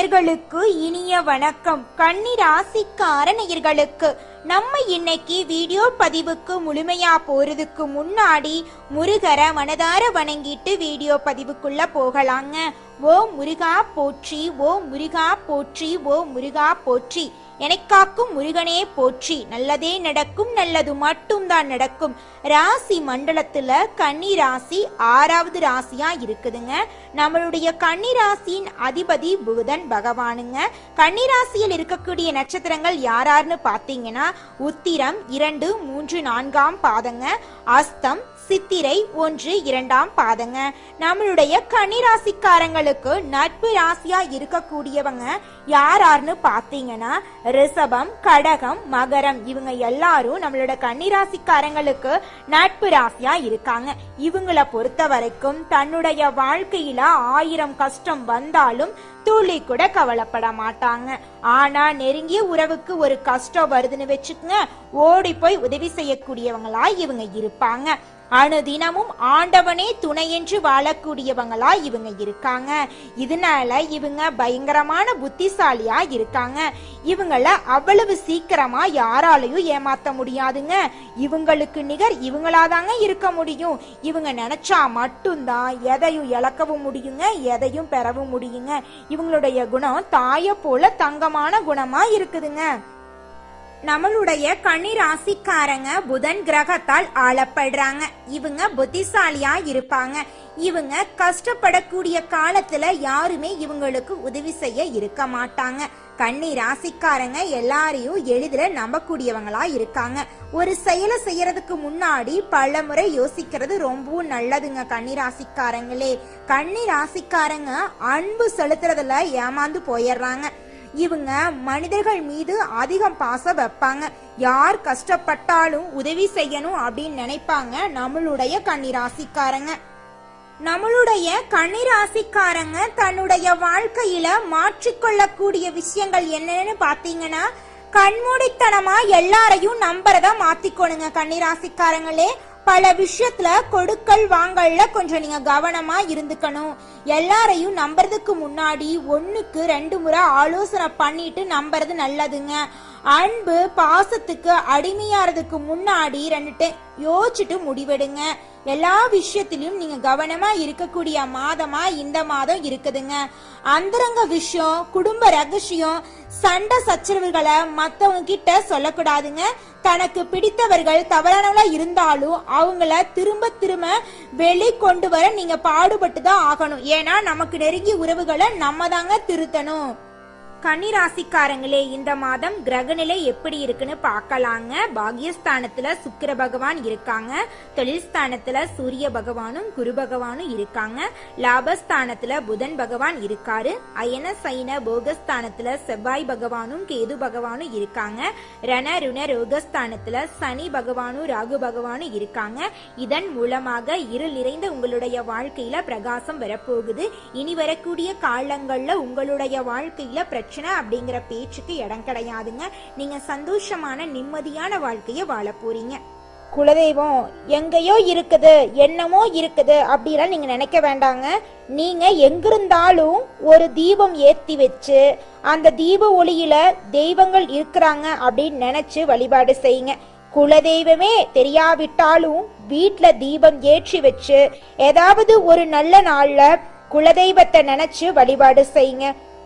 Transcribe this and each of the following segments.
நேயர்களுக்கு இனிய வணக்கம். கன்னி ராசிக்கார நேயர்களுக்கு நம்ம இன்னைக்கு வீடியோ பதிவுக்கு முழுமையா போறதுக்கு முன்னாடி முருகரை மனதார வணங்கிட்டு வீடியோ பதிவுக்குள்ள போகலாங்க. ஓ முருகா போற்றி ஓ முருகா போற்றி ஓ முருகா போற்றி. எனக்காக்கும் முருகனே போற்றி. நல்லதே நடக்கும் நல்லது மட்டும்தான் நடக்கும். ராசி மண்டலத்துல கன்னி ராசி ஆறாவது ராசியா இருக்குதுங்க. நம்மளுடைய கன்னி ராசியின் அதிபதி புதன் பகவானுங்க. கன்னி ராசியில் இருக்கக்கூடிய நட்சத்திரங்கள் யாரார்னு பார்த்தீங்கன்னா உத்திரம் இரண்டு மூன்று நான்காம் பாதங்க அஸ்தம் சித்திரை ஒன்று இரண்டாம் பாதங்க. நம்மளுடைய கன்னிராசிக்காரங்களுக்கு நட்பு ராசியா இருக்கக்கூடியவங்க யாரார்னு பார்த்தீங்கன்னா ரிஷபம் கடகம் மகரம் இவங்க எல்லாரும் நம்மளோட கன்னிராசிக்காரங்களுக்கு நட்பு ராசியா இருக்காங்க. இவங்கள பொறுத்த வரைக்கும் தன்னுடைய வாழ்க்கையில ஆயிரம் கஷ்டம் வந்தாலும் துளி கூட கவலைப்பட மாட்டாங்க. ஆனா நெருங்கிய உறவுக்கு ஒரு கஷ்டம் வருதுன்னு வச்சுக்கோங்க ஓடி போய் உதவி செய்யக்கூடியவங்களா இவங்க இருப்பாங்க. அனுதினமும் ஆண்டவனே துணை என்று வாழக்கூடியவங்களா இவங்க இருக்காங்க. இதனால இவங்க பயங்கரமான புத்திசாலியா இருக்காங்க. இவங்கள அவ்வளவு சீக்கிரமா யாராலையும் ஏமாத்த முடியாதுங்க. இவங்களுக்கு நிகர் இவங்களாதாங்க இருக்க முடியும். இவங்க நினைச்சா மட்டும்தான் எதையும் இழக்கவும் முடியுங்க எதையும் பெறவும் முடியுங்க. இவங்களுடைய குணம் தாய போல தங்கமான குணமா இருக்குதுங்க. நம்மளுடைய கன்னி ராசிக்காரங்க புதன் கிரகத்தால் ஆளப்படுறாங்க. இவங்க புத்திசாலியா இருப்பாங்க. இவங்க கஷ்டப்படக்கூடிய காலத்துல யாருமே இவங்களுக்கு உதவி செய்ய இருக்க மாட்டாங்க. கன்னி ராசிக்காரங்க எல்லாரையும் எளிதில் நம்பக்கூடியவங்களா இருக்காங்க. ஒரு செயலை செய்யறதுக்கு முன்னாடி பல முறை யோசிக்கிறது ரொம்பவும் நல்லதுங்க கன்னி ராசிக்காரங்களே கன்னி ராசிக்காரங்க அன்பு செலுத்துறதுல ஏமாந்து போயிடுறாங்க. இவங்க மனிதர்கள் மீது அதிகம் பாசம் வைப்பாங்க. யார் கஷ்டப்பட்டாலும் உதவி செய்யணும் அப்படின்னு நினைப்பாங்க நம்மளுடைய கன்னிராசிக்காரங்க. நம்மளுடைய கன்னிராசிக்காரங்க தன்னுடைய வாழ்க்கையில மாற்றிக்கொள்ளக்கூடிய விஷயங்கள் என்னன்னு பாத்தீங்கன்னா கண்மூடித்தனமா எல்லாரையும் நம்புறத மாத்திக்கொணுங்க கன்னிராசிக்காரங்களே. பல விஷயத்துல கொடுக்கல் வாங்கல்ல கொஞ்சம் நீங்க கவனமா இருந்துக்கணும். எல்லாரையும் நம்புறதுக்கு முன்னாடி ஒண்ணுக்கு ரெண்டு முறை ஆலோசனை பண்ணிட்டு நம்புறது நல்லதுங்க. அன்பு பாசத்துக்கு அடிமையாறதுக்கு முன்னாடி ரெண்டு யோசிச்சுட்டு முடிவெடுங்க. எல்லா விஷயத்திலும் நீங்க கவனமா இருக்கக்கூடிய மாதமா இந்த மாதம் இருக்குதுங்க. அந்தரங்க விஷயம் குடும்ப ரகசியம் சண்டை சச்சரவுகளை மத்தவங்க கிட்ட சொல்லக்கூடாதுங்க. தனக்கு பிடித்தவர்கள் தவறானவங்களா இருந்தாலும் அவங்கள திரும்ப திரும்ப வெளி கொண்டு வர நீங்க பாடுபட்டு தான் ஆகணும். ஏன்னா நமக்கு நெருங்கிய உறவுகளை நம்ம தாங்க திருத்தணும். கன்னிராசிக்காரங்களே இந்த மாதம் கிரகநிலை எப்படி இருக்குன்னு பார்க்கலாங்க. பாகியஸ்தானத்துல சுக்கிர பகவான் இருக்காங்க. தொழில் ஸ்தானத்துல சூரிய பகவானும் குரு பகவானும் இருக்காங்க. லாபஸ்தானத்துல புதன் பகவான் இருக்காரு. அயன சைன போகஸ்தானத்துல செவ்வாய் பகவானும் கேது பகவானும் இருக்காங்க. ரண ருண ரோகஸ்தானத்துல சனி பகவானும் ராகு பகவானும் இருக்காங்க. இதன் மூலமாக இருள் நிறைந்த உங்களுடைய வாழ்க்கையில பிரகாசம் வரப்போகுது. இனி வரக்கூடிய காலங்கள்ல உங்களுடைய வாழ்க்கையில பிரச்சனை அப்படிங்கிற பேச்சுக்கு இடம் கிடையாதுங்க. நீங்க சந்தோஷமான நிம்மதியான வாழ்க்கையை வாழ போறீங்க. குலதெய்வம் எங்கேயோ இருக்குது என்னமோ இருக்குது அப்படிலாம் நீங்கள் நினைக்க வேண்டாங்க. நீங்கள் எங்கிருந்தாலும் ஒரு தீபம் ஏற்றி வச்சு அந்த தீப ஒளியில் தெய்வங்கள் இருக்கிறாங்க அப்படின்னு நினச்சி வழிபாடு செய்யுங்க. குலதெய்வமே தெரியாவிட்டாலும் வீட்டில் தீபம் ஏற்றி வச்சு ஏதாவது ஒரு நல்ல நாளில் குலதெய்வத்தை நினச்சி வழிபாடு செய்யுங்க.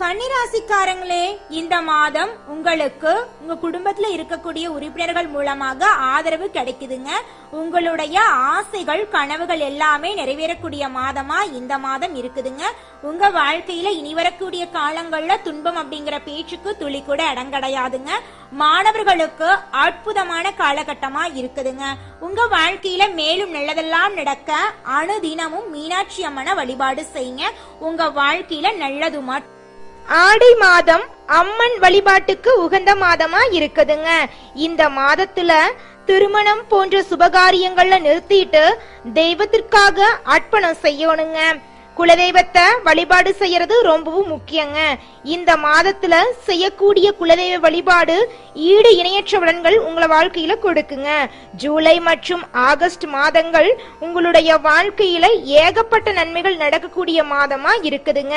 கன்னிராசிக்காரங்களே இந்த மாதம் உங்களுக்கு உங்க குடும்பத்துல இருக்கக்கூடிய உறுப்பினர்கள் மூலமாக ஆதரவு கிடைக்குதுங்க. உங்களுடைய ஆசைகள் கனவுகள் எல்லாமே நிறைவேறக்கூடிய மாதமா இந்த மாதம் இருக்குதுங்க. உங்க வாழ்க்கையில இனி வரக்கூடிய காலங்கள்ல துன்பம் அப்படிங்கிற பேச்சுக்கு துளி கூட அடங்கடையாதுங்க மாணவர்களுக்கு அற்புதமான காலகட்டமா இருக்குதுங்க. உங்க வாழ்க்கையில மேலும் நல்லதெல்லாம் நடக்க அணுதினமும் மீனாட்சி அம்மனை வழிபாடு செய்யுங்க. உங்க வாழ்க்கையில நல்லது மட்டும் ஆடி மாதம் அம்மன் வழிபாட்டுக்கு உகந்த மாதமா இருக்குதுங்க இந்த மாதத்துல திருமணம் போன்ற சுபகாரியங்கள்ல நிறுத்திட்டு தெய்வத்திற்காக அர்ப்பணம் செய்யணுங்க. குலதெய்வத்தை வழிபாடு செய்யறது ரொம்பவும் முக்கியங்க. இந்த மாதத்துல செய்யக்கூடிய குலதெய்வ வழிபாடு ஈடு இணையற்ற பலன்கள் உங்களை வாழ்க்கையில கொடுக்குங்க. ஜூலை மற்றும் ஆகஸ்ட் மாதங்கள் உங்களுடைய வாழ்க்கையில ஏகப்பட்ட நன்மைகள் நடக்கக்கூடிய மாதமா இருக்குதுங்க.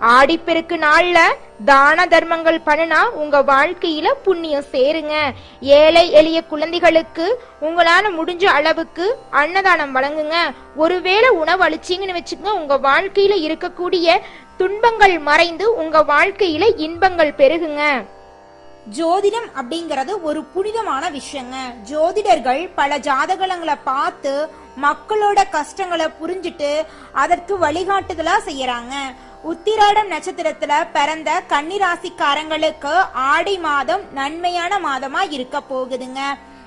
ஆடிப்பெருக்கு நாள்ல தான தர்மங்கள் பண்ணுனா உங்க வாழ்க்கையில புண்ணியம் சேருங்க. ஏழை எளிய குழந்தைகளுக்கு உங்களால முடிஞ்ச அளவுக்கு அன்னதானம் வழங்குங்க. ஒருவேளை உணவு அழிச்சிங்கன்னு வச்சுக்கோங்க உங்க வாழ்க்கையில இருக்கக்கூடிய துன்பங்கள் மறைந்து உங்க வாழ்க்கையில இன்பங்கள் பெருகுங்க. ஜோதிடம் அப்படிங்கறது ஒரு புனிதமான விஷயங்க. ஜோதிடர்கள் பல ஜாதகங்களை பார்த்து மக்களோட கஷ்டங்களை புரிஞ்சுட்டு அதற்கு வழிகாட்டுதலா செய்யறாங்க. உத்திராடம் நட்சத்திரத்துல பிறந்த கன்னிராசிக்காரங்களுக்கு ஆடி மாதம் நன்மையான மாதமா இருக்க போகுதுங்க.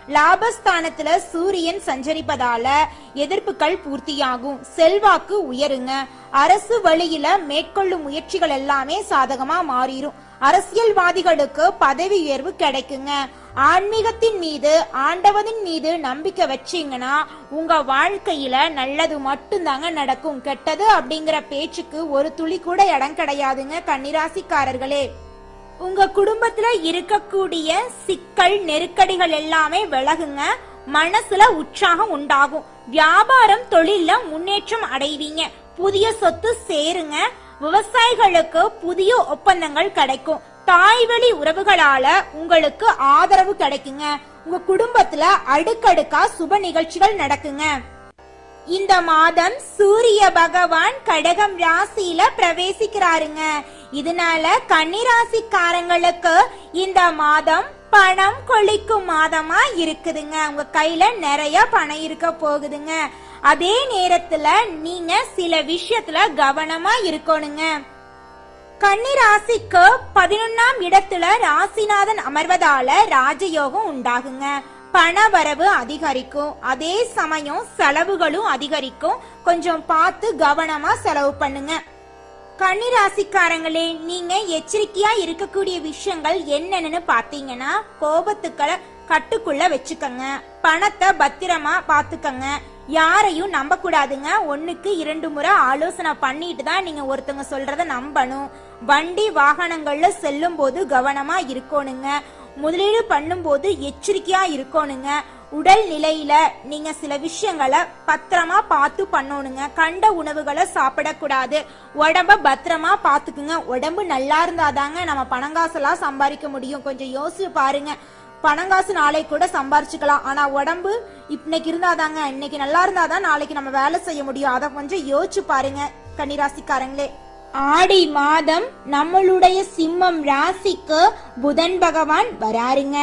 லாபஸ்தானத்துல சூரியன் சஞ்சரிப்பதால எதிர்ப்புகள் பூர்த்தியாகும். செல்வாக்கு உயருங்க. அரசு வழியில மேற்கொள்ளும் முயற்சிகள் எல்லாமே சாதகமா மாறிடும் அரசியல்வாதிகளுக்கு பதவி உயர்வு கிடைக்குங்க. ஆன்மீகத்தின் மீது ஆண்டவனின் மீது நம்பிக்கை வச்சீங்கன்னா உங்க வாழ்க்கையில நல்லது மட்டும்தாங்க நடக்கும். கெட்டது அப்படிங்கிற பேச்சுக்கு ஒரு துளி கூட இடம் கிடையாதுங்க கன்னிராசிக்காரர்களே. உங்க குடும்பத்துல இருக்கக்கூடிய சிக்கல் நெருக்கடிகள் எல்லாமே விலகுங்க. மனசுல உற்சாகம் உண்டாகும். வியாபாரம் தொழில முன்னேற்றம் அடைவீங்க. புதிய சொத்து சேருங்க. விவசாயிகளுக்கு புதிய ஒப்பந்தங்கள் கிடைக்கும். தாய்வழி உறவுகளால உங்களுக்கு ஆதரவு கிடைக்குங்க. உங்க குடும்பத்துல அடுக்கடுக்கா சுப நிகழ்ச்சிகள் நடக்குங்க. இந்த மாதம் சூரிய பகவான் கடகம் ராசியில பிரவேசிக்கிறாருங்க. இதனால கன்னிராசிக்காரங்களுக்கு இந்த மாதம் பணம் கொளிக்கும் மாதமா இருக்குதுங்க. உங்க கையில நிறைய பணம் இருக்க போகுதுங்க. அதே நேரத்துல நீங்க சில விஷயத்துல கவனமா இருக்கணுங்க. கன்னி ராசிக்கு பதினொன்னாம் இடத்துல ராசிநாதன் அமர்வதால ராஜயோகம் உண்டாகுங்க. பண வரவு அதிகரிக்கும். அதே சமயம் செலவுகளும் அதிகரிக்கும். கொஞ்சம் பார்த்து கவனமா செலவு பண்ணுங்க. கன்னி ராசிக்காரங்களே நீங்க எச்சரிக்கையா இருக்கக்கூடிய விஷயங்கள் என்னென்னு பாத்தீங்கன்னா கோபத்துக்களை கட்டுக்குள்ள வச்சுக்கங்க. பணத்தை பத்திரமா பாத்துக்கங்க யாரையும் நம்ப கூடாதுங்க இரண்டு முறை ஆலோசனை பண்ணிட்டு தான் நீங்க ஒருத்தவங்க சொல்றத நம்பணும். வண்டி வாகனங்கள்ல செல்லும் போது கவனமா இருக்கணுங்க. முதலீடு பண்ணும்போது எச்சரிக்கையா இருக்கணுங்க. உடல் நிலையில நீங்க சில விஷயங்களை பத்திரமா பார்த்து பண்ணணுங்க. கண்ட உணவுகளை சாப்பிடக்கூடாது. உடம்ப பத்திரமா பார்த்துக்குங்க. உடம்பு நல்லா இருந்தாதாங்க நம்ம பணங்காசெல்லாம் சம்பாதிக்க முடியும். கொஞ்சம் யோசிச்சு பாருங்க. பணங்காசு நாளை கூட சம்பாரிச்சுக்கலாம். ஆனா உடம்பு இன்னைக்கு இருந்தாதாங்க இன்னைக்கு நல்லா இருந்தாதான் நாளைக்கு நம்ம வேலை செய்ய முடியும். அதை கொஞ்சம் யோசிச்சு பாருங்க கன்னிராசிக்காரங்களே. ஆடி மாதம் நம்மளுடைய சிம்மம் ராசிக்கு புதன் பகவான் வராருங்க.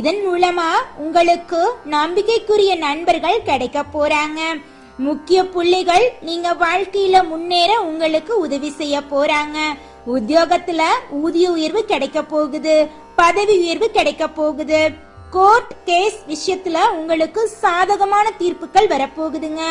இதன் மூலமா உங்களுக்கு நம்பிக்கைக்குரிய நண்பர்கள் கிடைக்க போறாங்க. முக்கிய புள்ளிகள் நீங்க வாழ்க்கையில முன்னேற உங்களுக்கு உதவி செய்ய போறாங்க. உத்தியோகத்துல ஊதிய உயர்வு கிடைக்க போகுது. பதவி உயர்வு கிடைக்க போகுது. கோர்ட் கேஸ் விஷயத்துல உங்களுக்கு சாதகமான தீர்ப்புகள் வரப்போகுதுங்க.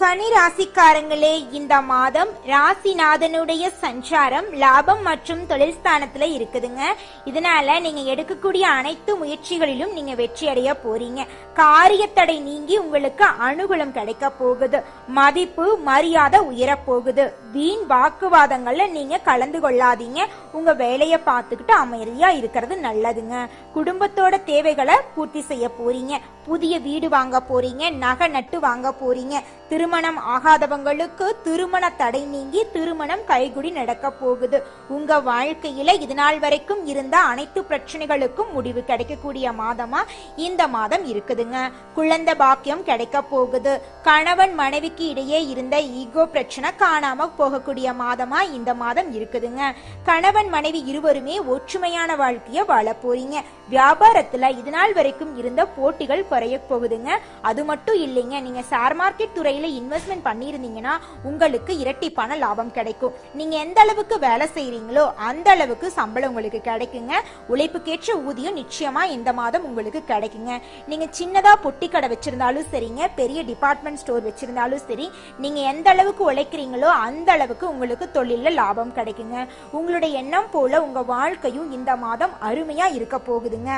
கனி ராசிக்காரங்களே இந்த மாதம் ராசிநாதனுடைய சஞ்சாரம் லாபம் மற்றும் தொழில் ஸ்தானத்துல இருக்குதுங்க. இதனால நீங்க எடுக்கக்கூடிய அனைத்து முயற்சிகளிலும் நீங்க வெற்றி அடைய போறீங்க. காரியத்தடை நீங்கி உங்களுக்கு அனுகூலம் கிடைக்க போகுது. மதிப்பு மரியாதை உயரப் போகுது வீண் வாக்குவாதங்கள்ல நீங்க கலந்து கொள்ளாதீங்க. உங்க வேலையை பார்த்துக்கிட்டு அமைதியா இருக்கிறது நல்லதுங்க. குடும்பத்தோட தேவைகளை பூர்த்தி செய்ய போறீங்க. புதிய வீடு வாங்க போறீங்க. நகை நட்டு வாங்க போறீங்க. திரு திருமணம் ஆகாதவங்களுக்கு திருமண தடை நீங்கி திருமணம் கைகுடி நடக்க போகுது. உங்க வாழ்க்கையில இது நாள் வரைக்கும் இருந்த அனைத்து பிரச்சனைகளுக்கும் முடிவு கிடைக்கக்கூடிய மாதமா? இந்த மாதம் இருக்குதுங்க. குழந்தை பாக்கியம் கிடைக்க போகுது. கணவன் மனைவிக்கு இடையே இருந்த ஈகோ பிரச்சனை காணாம போகக்கூடிய மாதமா? இந்த மாதம் இருக்குதுங்க. கணவன் மனைவி இருவருமே ஒற்றுமையான வாழ்க்கைய வாழ போறீங்க. வியாபாரத்துல இது நாள் வரைக்கும் இருந்த போட்டிகள் குறைய போகுதுங்க. அது மட்டும் இல்லைங்க. நீங்க ஷேர் மார்க்கெட் துறையில இன்வெஸ்ட்மெண்ட் பண்ணியிருந்தீங்கன்னா உங்களுக்கு இரட்டிப்பான லாபம் கிடைக்கும். நீங்கள் எந்த அளவுக்கு வேலை செய்கிறீங்களோ அந்த அளவுக்கு சம்பளம் உங்களுக்கு கிடைக்குங்க. உழைப்புக்கேற்ற ஊதியம் நிச்சயமாக இந்த மாதம் உங்களுக்கு கிடைக்குங்க. நீங்கள் சின்னதாக பொட்டி கடை வச்சுருந்தாலும் சரிங்க பெரிய டிபார்ட்மெண்ட் ஸ்டோர் வச்சுருந்தாலும் சரி நீங்கள் எந்த அளவுக்கு உழைக்கிறீங்களோ அந்த அளவுக்கு உங்களுக்கு தொழிலில் லாபம் கிடைக்குங்க. உங்களுடைய எண்ணம் போல உங்கள் வாழ்க்கையும் இந்த மாதம் அருமையாக இருக்க போகுதுங்க.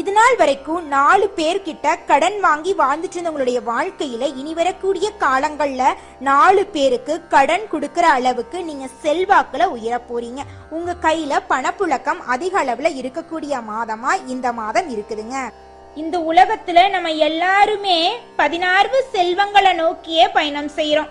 இது நாள் வரைக்கும் நாலு பேர்கிட்ட கடன் வாங்கி வாழ்ந்துட்டு இருந்தவங்களுடைய வாழ்க்கையில இனி வரக்கூடிய காலங்கள்ல நாலு பேருக்கு கடன் கொடுக்கற அளவுக்கு நீங்க செல்வாக்குல உயர போறீங்க. உங்க கையில பணப்புழக்கம் அதிக அளவுல இருக்கக்கூடிய மாதமா இந்த மாதம் இருக்குதுங்க. இந்த உலகத்துல நம்ம எல்லாருமே பதினாறு செல்வங்களை நோக்கியே பயணம் செய்யறோம்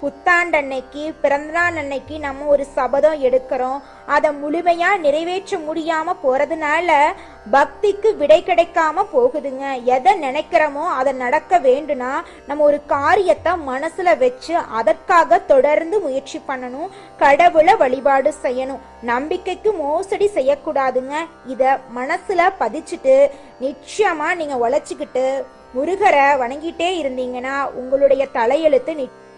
புத்தாண்டு அன்னைக்கு பிறந்தநாள் அன்னைக்கு நம்ம ஒரு சபதம் எடுக்கிறோம். அதை முழுமையா நிறைவேற்ற முடியாம போறதுனால பக்திக்கு விடை கிடைக்காம போகுதுங்க. எதை நினைக்கிறோமோ அதை நடக்க வேண்டுனா நம்ம ஒரு காரியத்தை மனசுல வச்சு அதற்காக தொடர்ந்து முயற்சி பண்ணணும். கடவுளை வழிபாடு செய்யணும். நம்பிக்கைக்கு மோசடி செய்யக்கூடாதுங்க. இத மனசுல பதிச்சுட்டு நிச்சயமா நீங்க உழைச்சிக்கிட்டு முருகரை வணங்கிட்டே இருந்தீங்கன்னா உங்களுடைய தலையெழுத்து நி-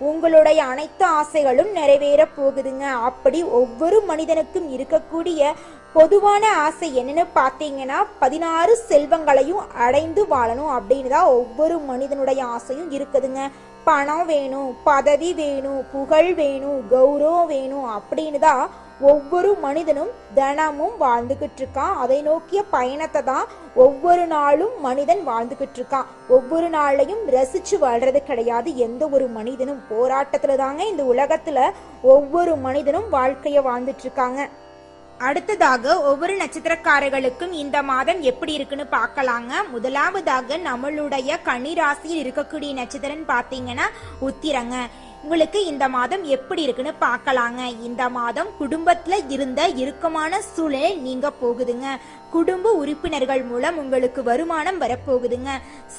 உங்களுடைய அனைத்து ஆசைகளும் நிறைவேற போகுதுங்க. அப்படி ஒவ்வொரு மனிதனுக்கும் இருக்கக்கூடிய பொதுவான ஆசை என்னன்னு பார்த்தீங்கன்னா பதினாறு செல்வங்களையும் அடைந்து வாழணும் அப்படின்னு தான் ஒவ்வொரு மனிதனுடைய ஆசையும் இருக்குதுங்க. பணம் வேணும் பதவி வேணும் புகழ் வேணும் கௌரவம் வேணும் அப்படின்னு தான் ஒவ்வொரு மனிதனும் தினமும் வாழ்ந்துகிட்டு இருக்கான் அதை நோக்கிய பயணத்தை தான் ஒவ்வொரு நாளும் மனிதன் வாழ்ந்துகிட்டு இருக்கான் ஒவ்வொரு நாளையும் ரசிச்சு வாழ்றது கிடையாது. எந்த ஒரு மனிதனும் போராட்டத்துல தாங்க இந்த உலகத்துல ஒவ்வொரு மனிதனும் வாழ்க்கைய வாழ்ந்துட்டு இருக்காங்க அடுத்ததாக ஒவ்வொரு நட்சத்திரக்காரர்களுக்கும் இந்த மாதம் எப்படி இருக்குன்னு பார்க்கலாங்க. முதலாவதாக நம்மளுடைய கன்னிராசியில் இருக்கக்கூடிய நட்சத்திரம் பார்த்தீங்கன்னா உத்திரங்க. உங்களுக்கு இந்த மாதம் எப்படி இருக்குன்னு பார்க்கலாங்க. இந்த மாதம் குடும்பத்துல இருந்த இறுக்கமான சூழ்நிலை நீங்க போகுதுங்க. குடும்ப உறுப்பினர்கள் மூலம் உங்களுக்கு வருமானம் வரப்போகுதுங்க.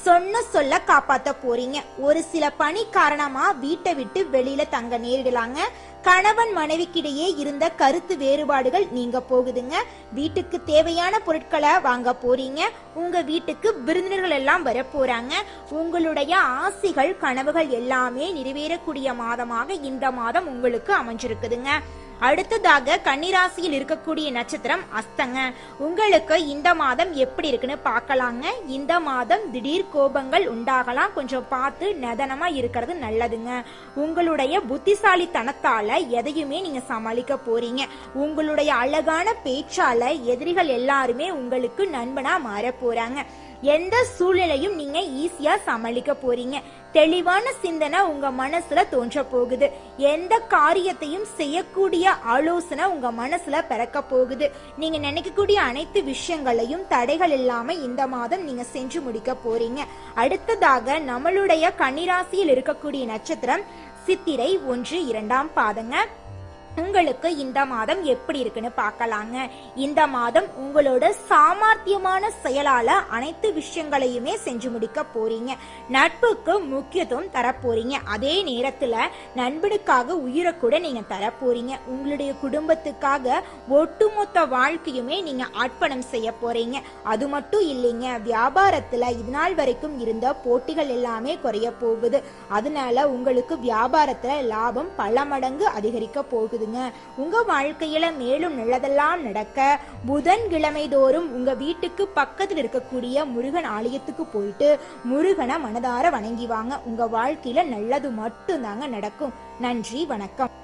சொன்ன சொல்ல காப்பாத்த போறீங்க. ஒரு சில பணி காரணமா வீட்டை விட்டு வெளியில தங்க நேரிடலாங்க. கணவன் மனைவிக்கிடையே இருந்த கருத்து வேறுபாடுகள் நீங்க போகுதுங்க. வீட்டுக்கு தேவையான பொருட்களை வாங்க போறீங்க. உங்க வீட்டுக்கு விருந்தினர்கள் எல்லாம் வர போறாங்க உங்களுடைய ஆசைகள் கனவுகள் எல்லாமே நிறைவேறக்கூடிய மாதமாக இந்த மாதம் உங்களுக்கு அமைஞ்சிருக்குதுங்க. அடுத்ததாக கன்னிராசியில் இருக்கக்கூடிய நட்சத்திரம் அஸ்தங்க. உங்களுக்கு இந்த மாதம் எப்படி இருக்குன்னு பார்க்கலாங்க. இந்த மாதம் திடீர் கோபங்கள் உண்டாகலாம். கொஞ்சம் பார்த்து நதனமா இருக்கிறது நல்லதுங்க. உங்களுடைய புத்திசாலித்தனத்தால எதையுமே நீங்க சமாளிக்க போறீங்க. உங்களுடைய அழகான பேச்சால எதிரிகள் எல்லாருமே உங்களுக்கு நண்பனா மாற போறாங்க. எந்த சூழ்நிலையும் நீங்க ஈஸியா சமாளிக்க போறீங்க. தெளிவான சிந்தனை உங்க மனசுல தோன்ற போகுது. எந்த காரியத்தையும் செய்யக்கூடிய ஆலோசனை உங்க மனசுல பிறக்க போகுது. நீங்க நினைக்கக்கூடிய அனைத்து விஷயங்களையும் தடைகள் இல்லாம இந்த மாதம் நீங்க செஞ்சு முடிக்க போறீங்க. அடுத்ததாக நம்மளுடைய கன்னிராசியில் இருக்கக்கூடிய நட்சத்திரம் சித்திரை ஒன்று இரண்டாம் பாதங்க. உங்களுக்கு இந்த மாதம் எப்படி இருக்குன்னு பார்க்கலாங்க. இந்த மாதம் உங்களோட சாமர்த்தியமான செயலால அனைத்து விஷயங்களையுமே செஞ்சு முடிக்க போறீங்க. நட்புக்கு முக்கியத்துவம் தர போறீங்க. அதே நேரத்துல நண்பனுக்காக உயிரை கூட நீங்க தர போறீங்க. உங்களுடைய குடும்பத்துக்காக ஒட்டுமொத்த வாழ்க்கையுமே நீங்க அர்ப்பணம் செய்ய போறீங்க. அது மட்டும் இல்லைங்க வியாபாரத்துல இது வரைக்கும் இருந்த போட்டிகள் எல்லாமே குறைய போகுது. அதனால உங்களுக்கு வியாபாரத்துல லாபம் பல மடங்கு அதிகரிக்க போகுதுங்க உங்க வாழ்க்கையில மேலும் நல்லதெல்லாம் நடக்க புதன் கிழமை தோறும் உங்க வீட்டுக்கு பக்கத்தில் இருக்கக்கூடிய முருகன் ஆலயத்துக்கு போயிட்டு முருகனை மனதார வணங்கி வாங்க. உங்க வாழ்க்கையில நல்லது மட்டும்தாங்க நடக்கும். நன்றி வணக்கம்.